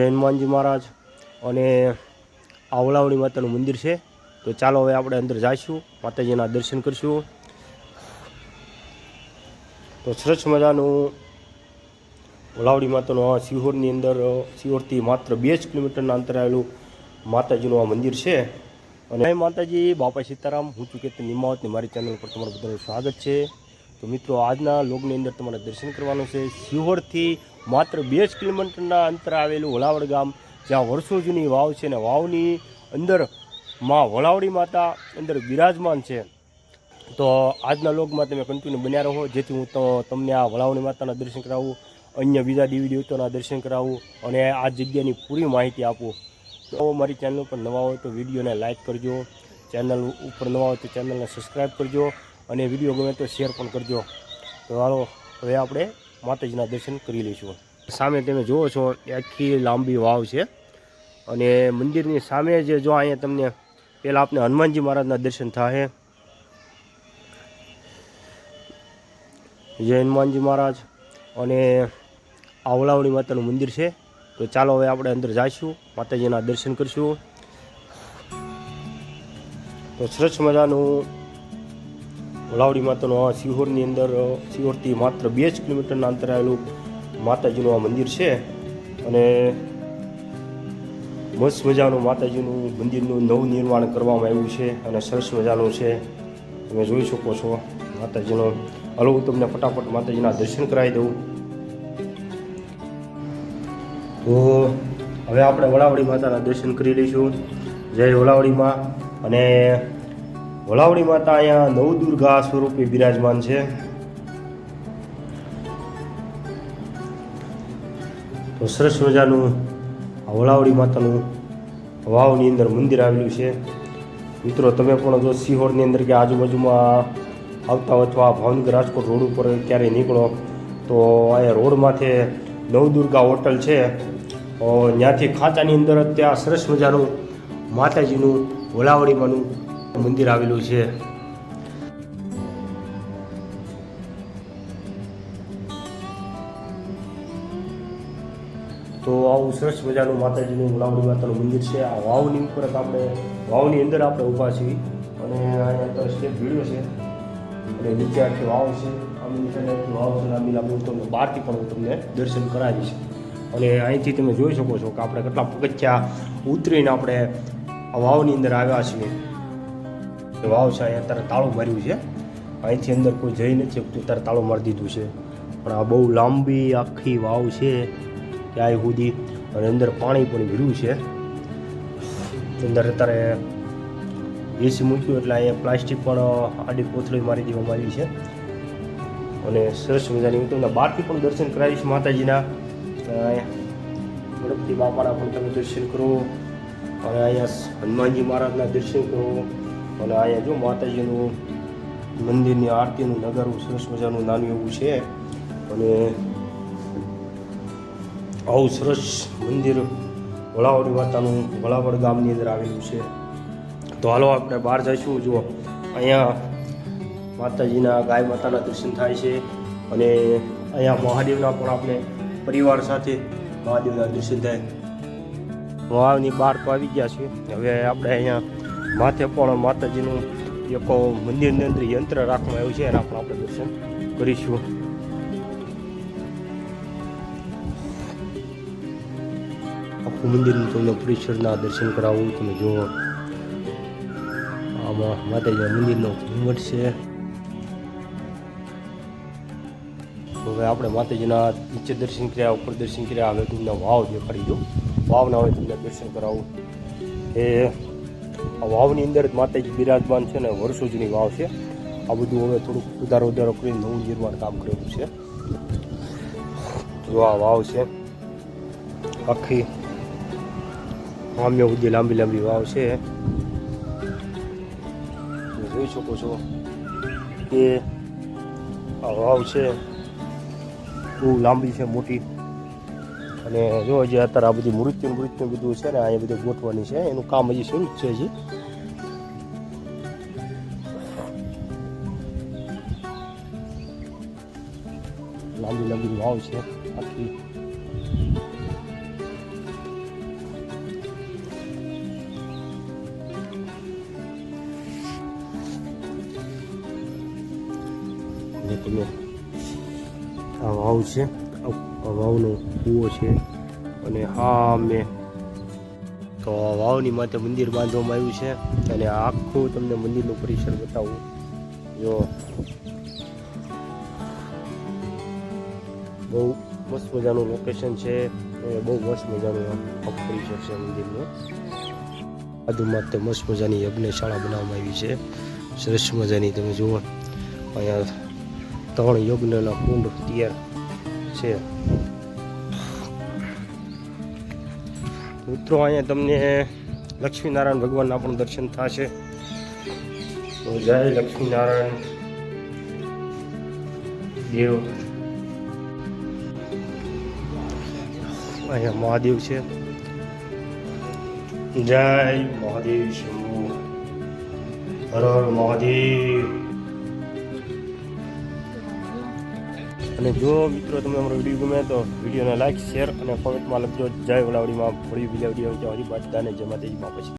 જય હનુમાનજી મહારાજ અને આ ઓલાવડી માતાનું મંદિર છે. તો ચાલો હવે આપણે અંદર જઈશું, માતાજીના દર્શન કરીશું. તો સરસ મજાનું ઓલાવડી માતાનું આ સિહોરની અંદર સિહોરથી માત્ર બે જ કિલોમીટરના અંતરે આવેલું માતાજીનું આ મંદિર છે. અને માતાજી, બાપા સીતારામ, હું છું કેતન નિમાવત મારી ચેનલ પર તમારું બધાનું સ્વાગત છે. તો મિત્રો, આજના લોગની અંદર તમારે દર્શન કરવાનું છે. સિહોરથી માત્ર બે જ કિલોમીટરના અંતરે આવેલું વલાવડ ગામ, જ્યાં વર્ષો જૂની વાવ છે અને વાવની અંદરમાં વલાવડી માતા અંદર બિરાજમાન છે. તો આજના લોગમાં તમે કન્ટિન્યુ બન્યા રહો. જેથી હું તમને આ વળાવણી માતાના દર્શન કરાવું, અન્ય બીજા દેવી દેવતાના દર્શન કરાવું અને આ જગ્યાની પૂરી માહિતી આપું. તો મારી ચેનલ ઉપર નવા હોય તો વિડીયોને લાઇક કરજો. ચેનલ ઉપર નવા હોય તો ચેનલને સબસ્ક્રાઈબ કરજો અને વીડિયો ગમે તો શેર પણ કરજો. તો હાલો, હવે આપણે માતાજીના દર્શન કરી લઈશું. સામે તમે જુઓ છો, એ આખી લાંબી વાવ છે. અને મંદિરની સામે જે જો અહીંયા તમને પહેલાં આપણે હનુમાનજી મહારાજના દર્શન થાય જય હનુમાનજી મહારાજ. અને આ માતાનું મંદિર છે. તો ચાલો હવે આપણે અંદર જઈશું, માતાજીના દર્શન કરીશું. તો સરસ મજાનું ઓલાવડી માતાનું આ સિહોરની અંદર સિહોરથી માત્ર બે જ કિલોમીટરના અંતરે આવેલું માતાજીનું આ મંદિર છે. અને મસ્ત મજાનું માતાજીનું મંદિરનું નવું નિર્માણ કરવામાં આવ્યું છે અને સરસ મજાનું છે. તમે જોઈ શકો છો માતાજીનો. હલો, હું તમને ફટાફટ માતાજીના દર્શન કરાવી દઉં. તો હવે આપણે વલાવડી માતાના દર્શન કરી લઈશું. જય વલાવડીમાં અને વલાવડી માતા અહીંયા નવદુર્ગા સ્વરૂપે બિરાજમાન છે. તો સરસ મજાનું આ વલાવડી માતાનું વાવની અંદર મંદિર આવેલું છે. મિત્રો, તમે પણ જો સિહોરની અંદર કે આજુબાજુમાં આવતા અથવા ભાવનગર રાજકોટ રોડ ઉપર ક્યારેય નીકળો, તો અહીંયા રોડ માથે નવદુર્ગા હોટલ છે. ત્યાંથી ખાંચાની અંદર ત્યાં સરસ મજાનું માતાજીનું વલાવડીમાંનું મંદિર આવેલું છે. તો આવું સરસ મજાનું માતાજીનું વલાવડી માતાનું મંદિર છે. આ વાવની ઉપર આપણે, વાવની અંદર આપણે ઊભા છીએ. અને અહીંયા તો સ્ટેપ ભીડ્યો છે. અને નીચે આખી વાવ છે. આમ નીચે વાવ છે. લાંબી લાંબી તમને બહારથી પણ હું તમને દર્શન કરાવીશ અને અહીંથી તમે જોઈ શકો છો કે આપણે કેટલા પગથિયા ઉતરીને આપણે આ વાવની અંદર આવ્યા છીએ. એ વાવ છે, અહીંયા અત્યારે તાળું માર્યું છે. અહીંથી અંદર કોઈ જઈ નથી શકતું ત્યારે તાળું મારી દીધું છે. પણ આ બહુ લાંબી આખી વાવ છે ત્યાં સુધી. અને અંદર પાણી પણ ભર્યું છે. અંદર અત્યારે એસી મૂક્યું એટલે અહીંયા પ્લાસ્ટિક પણ આડી કોથળી મારી દેવામાં આવી છે. અને સરસ મજાની હું તમને બહારથી પણ દર્શન કરાવીશ માતાજીના. ગણપતિ બાપાના પણ તમે દર્શન કરો. અને અહીંયા હનુમાનજી મહારાજના દર્શન કરો. અને અહીંયા જો માતાજીનું મંદિરની આરતીનું નગારું સરસ મજાનું નાનું એવું છે. અને આવું સરસ મંદિર વળાવડ માતાનું વળાવડ ગામની અંદર આવેલું છે. તો હાલો આપણે બહાર જઈશું. જુઓ, અહીંયા માતાજીના ગાય માતાના દર્શન થાય છે. અને અહીંયા મહાદેવના પણ આપણે પરિવાર સાથે મહાદેવના દર્શન થાય. મહાદેવની બહાર તો આવી ગયા છે હવે આપણે અહીંયા માથે પણ માતાજીનું એક મંદિરની અંદર યંત્ર રાખવામાં આવ્યું છે. એના પણ આપણે દર્શન કરીશું. આખું મંદિરનું તમને પરિસરના દર્શન કરાવું. તમે જુઓ. આમાં માતાજીના મંદિરનો ઘુમટ છે. હવે આપણે માતાજીના નીચે દર્શન કર્યા, ઉપર દર્શન કર્યા. હવે તમને વાવ દેખાડી દઉં. વાવના હવે તમને દર્શન કરાવું. એ આ વાવની અંદર જ માતાજી બિરાજમાન છે ને વર્ષો જૂની વાવ છે. આ બધું હવે થોડુંક સુધારો ઉધારો કરીને નવું નિર્માણ કામ કરેલું છે. જો આ વાવ છે, આખી સામ્ય સુધી લાંબી લાંબી વાવ છે. જોઈ શકો છો કે આ વાવ છે, બહુ લાંબી છે, મોટી. અને જો જે અત્યારે આ બધી મૃત્યુ મૃત્યુ બધું છે ને અહીંયા બધું ગોઠવાની છે. એનું કામ હજી શરૂ છે હજી. લાંબી લાંબી વાવ છે આખી. તમે આ વાવ છે. વાવનો કૂવો છે અને હા, મેં તો વાવની માથે મંદિર બાંધવામાં આવ્યું છે અને આખું તમને મંદિરનું પરિસર બતાવું. જો. બહુ મસ્ત મજાનું લોકેશન છે બહુ મસ્ત મજાનું પરિસર છે મંદિરનું. બાજુમાં તે મસ્ત મજાની યજ્ઞશાળા બનાવવામાં આવી છે. સરસ મજાની તમે જુઓ. અહીંયા ત્રણ યજ્ઞના કુંડ તૈયાર છે. મિત્રો, અહીંયા તમને લક્ષ્મીનારાયણ ભગવાનના પણ દર્શન થશે. તો જય લક્ષ્મીનારાયણ. દેવ. અહીંયા મહાદેવ છે. જય મહાદેવ શંભુ. હર હર મહાદેવ. અને જો મિત્રો તમને અમારો વીડિયો ગમે તો વિડીયોને લાઈક શેર અને કોમેન્ટમાં લખજો. જય વલાવડીમાં ફરી બીજા વીડિયો હરી બાદ દાને જય માતાજી. બાપા